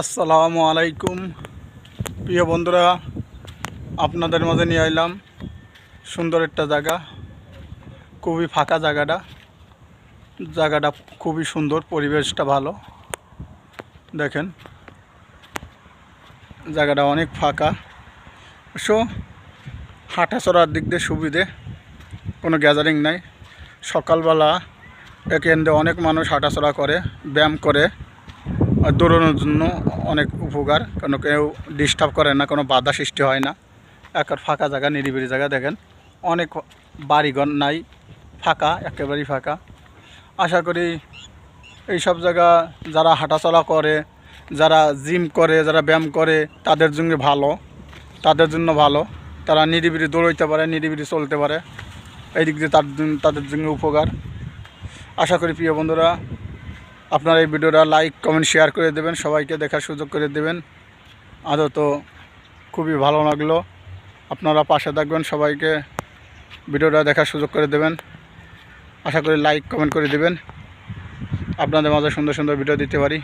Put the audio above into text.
আসসালামু আলাইকুম। প্রিয় বন্ধুরা, আপনাদের মাঝে নিয়ে আইলাম সুন্দর একটা জায়গা, খুবই ফাঁকা জায়গাটা। জায়গাটা খুবই সুন্দর, পরিবেশটা ভালো। দেখেন, জায়গাটা অনেক ফাঁকা। সো হাঁটা চড়ার দিক দিয়ে সুবিধে, কোনো গ্যাদারিং নাই। সকালবেলা এখান দিয়ে অনেক মানুষ হাঁটাচড়া করে, ব্যায়াম করে। দৌড়ানোর জন্য অনেক উপকার, কেন কেউ ডিস্টার্ব করে না, কোনো বাধা সৃষ্টি হয় না। একটা ফাঁকা জায়গা, নিরিবিলি জায়গা দেখেন। অনেক বাড়িঘর নাই, ফাঁকা, একেবারেই ফাঁকা। আশা করি এই সব জায়গা যারা হাঁটাচলা করে, যারা জিম করে, যারা ব্যায়াম করে, তাদের জন্য ভালো, তাদের জন্য ভালো। তারা নিরিবিলি দৌড়াইতে পারে, নিরিবিলি চলতে পারে। এই দিক দিয়ে তাদের জন্য উপকার। আশা করি প্রিয় বন্ধুরা আপনারা এই ভিডিওটা লাইক, কমেন্ট, শেয়ার করে দেবেন, সবাইকে দেখার সুযোগ করে দেবেন। আদত খুবই ভালো লাগল। আপনারা পাশে থাকবেন, সবাইকে ভিডিওটা দেখার সুযোগ করে দেবেন। আশা করি লাইক, কমেন্ট করে দেবেন। আপনাদের মাঝে সুন্দর সুন্দর ভিডিও দিতে পারি।